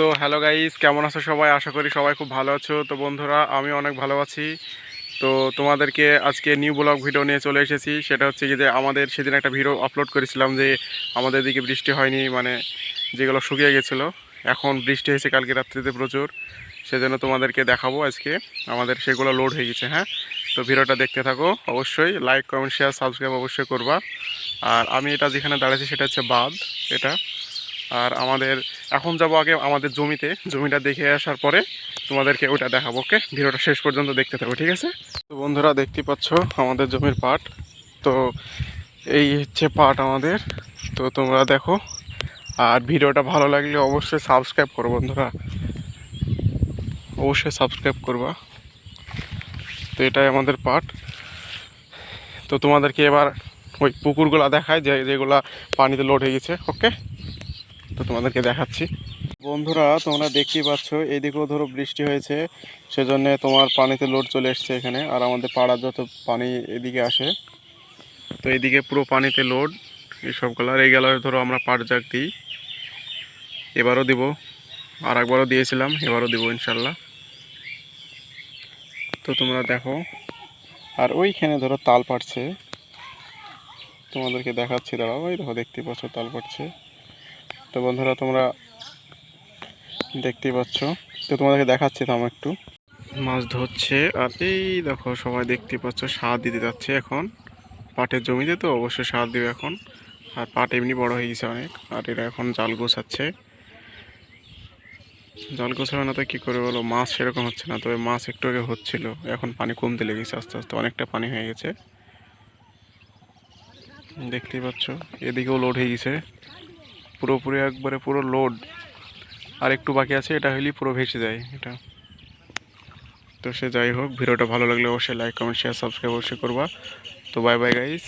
So hello guys কেমন আছো সবাই? আশা করি সবাই খুব ভালো আছো। তো বন্ধুরা, আমি অনেক ভালো আছি। তো তোমাদেরকে আজকে নিউ ব্লগ ভিডিও নিয়ে চলে এসেছি। সেটা হচ্ছে যে আমাদের সেদিন একটা ভিডিও আপলোড করেছিলাম যে আমাদের দিকে বৃষ্টি হয়নি মানে যেগুলো শুকিয়ে গেছিল। এখন বৃষ্টি হয়েছে কালকে রাত্রিতে প্রচুর। সেজন্য তোমাদেরকে দেখাবো আজকে। আমাদের সেগুলো লোড হয়ে গেছে হ্যাঁ? তো ভিডিওটা দেখতে থাকো। অবশ্যই লাইক কমেন্ট শেয়ার সাবস্ক্রাইব অবশ্যই করবা। আর আমি এটা যেখানে দাঁড়াচ্ছি সেটা হচ্ছে বাঁধ, এটা। আর আমাদের, এখন যাব আগে আমাদের জমিতে। জমিটা দেখে আসার পরে তোমাদেরকে ওটা দেখাবো, ওকে? ভিডিওটা শেষ পর্যন্ত দেখতে থাকো, ঠিক আছে? তো বন্ধুরা, দেখতে পাচ্ছ আমাদের জমির পাট। তো এই হচ্ছে পাট আমাদের। তো তোমরা দেখো, আর ভিডিওটা ভালো লাগলে অবশ্যই সাবস্ক্রাইব করো বন্ধুরা। অবশ্যই সাবস্ক্রাইব করবা। তো এটাই আমাদের পাট। তো তোমাদেরকে এবার ওই পুকুরগুলো দেখায় যে যেগুলা পানিতে লোড হয়ে গেছে, ওকে? তো তোমাদেরকে দেখাচ্ছি। বন্ধুরা, তোমরা দেখতেই পাচ্ছ, এদিকেও ধরো বৃষ্টি হয়েছে, সেজন্য তোমার পানিতে লোড চলে এসছে এখানে, আর আমাদের পাড়ার যত পানি এদিকে আসে, তো এদিকে পুরো পানিতে লোড এইসবগুলো আর এই গেল ধরো আমরা পাট জাগ দিই, এবারও দিব আর একবারও দিয়েছিলাম, এবারও দিব ইনশাল্লাহ। তো তোমরা দেখো, আর ওইখানে ধরো তাল পাড়ছে, তোমাদেরকে দেখাচ্ছি, দাঁড়াও ওই দেখো দেখতে পাচ্ছ তাল পাড়ছে। তো বন্ধুরা, তোমরা দেখতেই পাচ্ছ। তো তোমাদেরকে দেখাচ্ছি তো আমার একটু। মাছ ধরছে, আর এই দেখো, সবাই দেখতে পাচ্ছ, সার দিতে যাচ্ছে এখন। পাটের জমিতে তো অবশ্যই সার দিবে এখন। আর পাট এমনি বড় হয়ে গেছে অনেক, আর এরা এখন জাল গোছাচ্ছে। জাল গোছাবে না তো কী করে বলো? মাছ সেরকম হচ্ছে না, তবে মাছ একটু আগে হচ্ছিল। এখন পানি কমতে লেগেছে আস্তে আস্তে, অনেকটা পানি হয়ে গেছে। দেখতেই পাচ্ছ, এদিকেও লোড হয়ে গেছে। পুরোপুরি একবারে পুরো লোড আর একটু বাকি আছে, এটা হলেই পুরো ভেসে যায় এটা। তো সে যাই হোক, ভিডিওটা ভালো লাগলে অবশ্যই লাইক কমেন্ট শেয়ার সাবস্ক্রাইব অবশ্যই করবা। তো বাই বাই গাইস